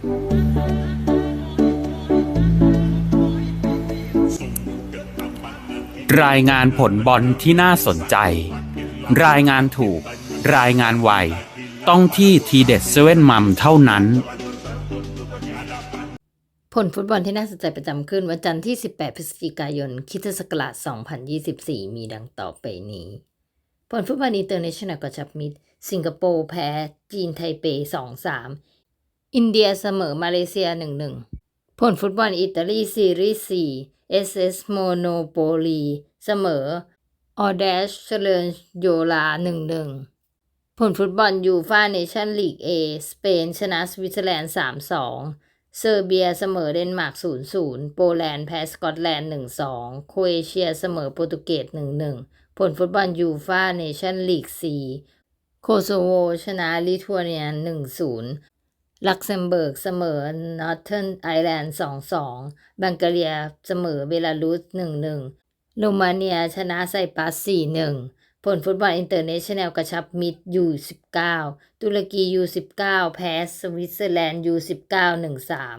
รายงานผลบอลที่น่าสนใจ รายงานถูก รายงานไว ต้องที่ทีเด็ดเซเว่นมัมเท่านั้น ผลฟุตบอลที่น่าสนใจประจำขึ้นวันจันทร์ที่ 18 พฤศจิกายนคริสตศักราช2024 มีดังต่อไปนี้ ผลฟุตบอลอินเตอร์เนชั่นแนลกระชับมิตร สิงคโปร์แพ้ จีนไทเป 2-3 อินเดียเสมอมาเลเซีย1-1ผลฟุตบอลอิตาลีซีรีส์4 SS Monopoly เสมอออเดชเชลิญโยลา1-1ผลฟุตบอลยูฟาเนชั่นลีก A สเปนชนะสวิตเซอร์แลนด์3-2เซอร์เบียเสมอเดนมาร์ก0-0โปแลนด์แพ้สกอตแลนด์1-2โคเอเชียเสมอโปรตุเกส1-1ผลฟุตบอลยูฟาเนชั่นลีก4โคโซโวชนะลิทัวเนีย1-0 ลักเซมเบิร์กเสมอนอร์เทิร์นไอแลนด์สองสองบังกาเรียเสมอเบลารุสหนึ่งหนึ่งโรมาเนียชนะไซปรัสสี่หนึ่งผลฟุตบอลอินเตอร์เนชั่นแนลกระชับมิดยูสิบเก้าตุรกียูสิบเก้าแพ้สวิตเซอร์แลนด์ยูสิบเก้าหนึ่งสาม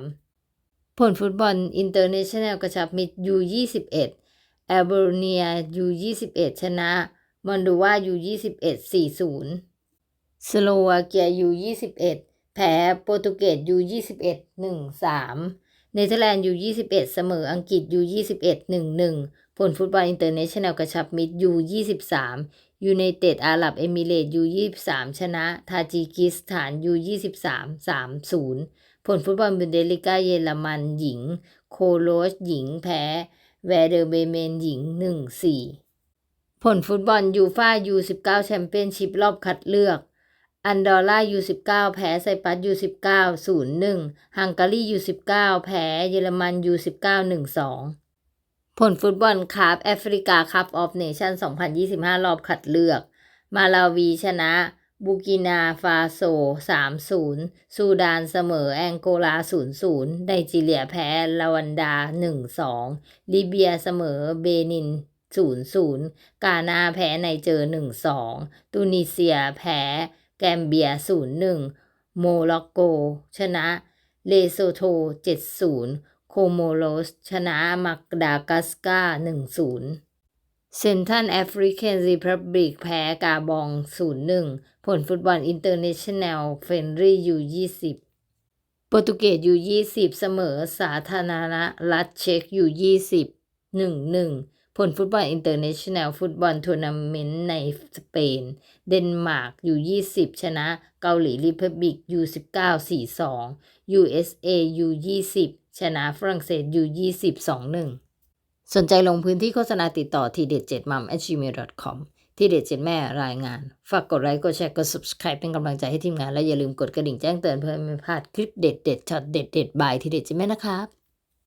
ผลฟุตบอลอินเตอร์เนชั่นแนลกระชับมิดยูยี่สิบเอ็ดแอลเบเนียยูยี่สิบเอ็ดชนะมอนดูวายูยี่สิบเอ็ดสี่ศูนย์สโลวาเกียยูยี่สิบเอ็ด แพ้โปรตุเกสยู21 1-3เนเธอร์แลนด์ยู21เสมออังกฤษยู21 1-1ผลฟุตบอลอินเตอร์เนชั่นแนลกระชับมิตรยู23ยูไนเต็ดอาหรับเอมิเรตยู23ชนะ ทาจิกิสถานยู23 3-0ผลฟุตบอลบุนเดลิก้าเยอรมันหญิง โคโลชหญิงแพ้ แวเดอร์เบเมนหญิง1-4ผลฟุตบอลยูฟ่ายู19แชมเปี้ยนชิพรอบคัดเลือก อันดอร่ายู19แพ้ไซปัสยู19 0-1ฮังการียู19แพ้เยอรมันยู19 1-2ผลฟุตบอลคาร์ฟแอฟริกาคัพออฟเนชั่น2025รอบคัดเลือก มาลาวีชนะบูกินาฟาโซ3-0ซูดานเสมอแองโกลา0-0ไนจีเรียแพ้ลาวันดา1-2ลิเบียเสมอเบนิน0-0กานาแพ้ไนเจอ1-2ตูนิเซียแพ้ แกมเบีย 0-1 โมร็อกโก ชนะ เลโซโท 7-0 โคโมโรส ชนะมักดากัสกา1-0 เซนทันแอฟริกันรีพับลิกแพ้กาบอง 0-1 ผลฟุตบอลอินเตอร์เนชั่นแนลเฟนรียู20โปรตุเกสยู20 เสมอสาธารณรัฐเช็กยู20 1-1 ผลฟุตบอลอินเตอร์เนชั่นแนลฟุตบอลทัวร์นาเมนต์ในสเปน เดนมาร์กยู20 ชนะเกาหลีริพับลิกยู19 4-2 USA ยู20 ชนะฝรั่งเศสยู20 2-1 สนใจลงพื้นที่โฆษณาติดต่อทีเด็ด7 m ัม gmail.com ที่เด็ดเจ็ดแม่รายงาน ฝากกดไลค์กดแชร์กด subscribe เป็นกำลังใจให้ทีมงาน และอย่าลืมกดกระดิ่งแจ้งเตือนเพื่อไม่พลาดคลิปเด็ดเด็ดช็อตเด็ดเด็ดบายทีเด็ดเจ็ดแม่นะครับ